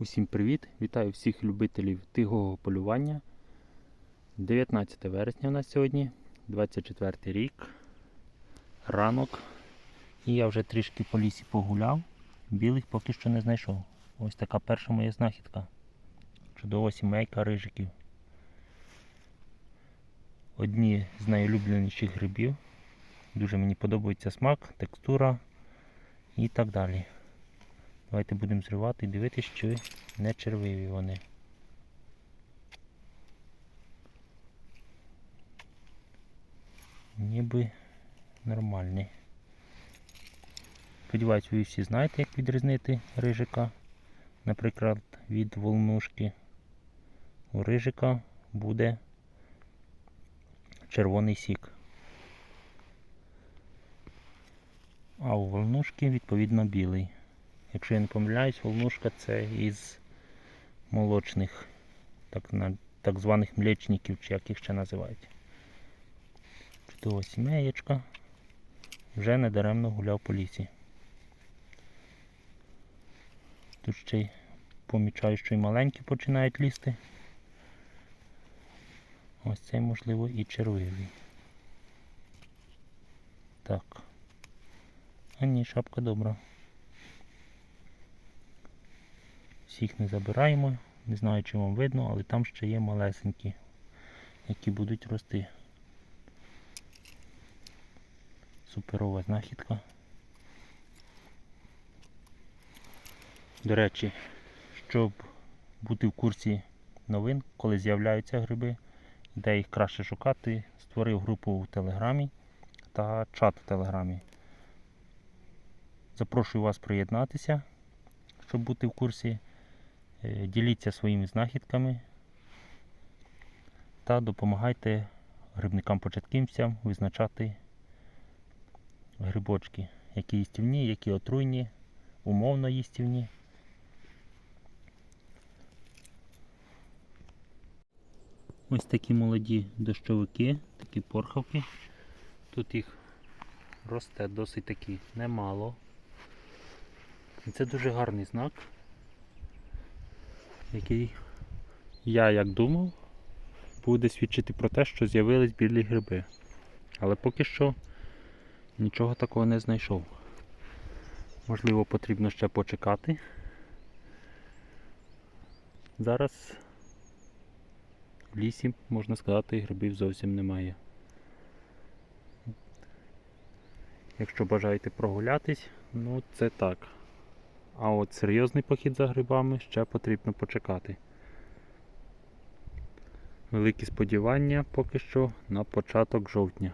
Усім привіт! Вітаю всіх любителів тихого полювання. 19 вересня у нас сьогодні, 24 рік, ранок. І я вже трішки по лісі погуляв. Білих поки що не знайшов. Ось така перша моя знахідка. Чудова сімейка рижиків. Одні з найулюбленіших грибів. Дуже мені подобається смак, текстура і так далі. Давайте будемо зривати і дивитися, чи не червиві вони. Ніби нормальні. Сподіваюсь, ви всі знаєте, як відрізнити рижика, наприклад, від волнушки. У рижика буде червоний сік. А у волнушки відповідно білий. Якщо я не помиляюсь, волнушка це із молочних, так, так званих млечників, чи як їх ще називають. Чудова сімеєчка. Вже недаремно гуляв по лісі. Тут ще й помічаю, що й маленькі починають лізти. Ось цей, можливо, і червивий. Так. А ні, шапка добра. Всіх не забираємо. Не знаю, чи вам видно, але там ще є малесенькі, які будуть рости. Суперова знахідка. До речі, щоб бути в курсі новин, коли з'являються гриби, де їх краще шукати, створив групу в Телеграмі та чат в Телеграмі. Запрошую вас приєднатися, щоб бути в курсі. Е, Діліться своїми знахідками та допомагайте грибникам-початківцям визначати грибочки, які їстівні, які отруйні, умовно їстівні. Ось такі молоді дощовики, такі порхавки. Тут їх росте досить таки немало. І це дуже гарний знак який я як думав, буде свідчити про те, що з'явились білі гриби. Але поки що нічого такого не знайшов. Можливо, потрібно ще почекати. Зараз в лісі, можна сказати, грибів зовсім немає. Якщо бажаєте прогулятись, ну це так. А от серйозний похід за грибами ще потрібно почекати. Великі сподівання поки що на початок жовтня.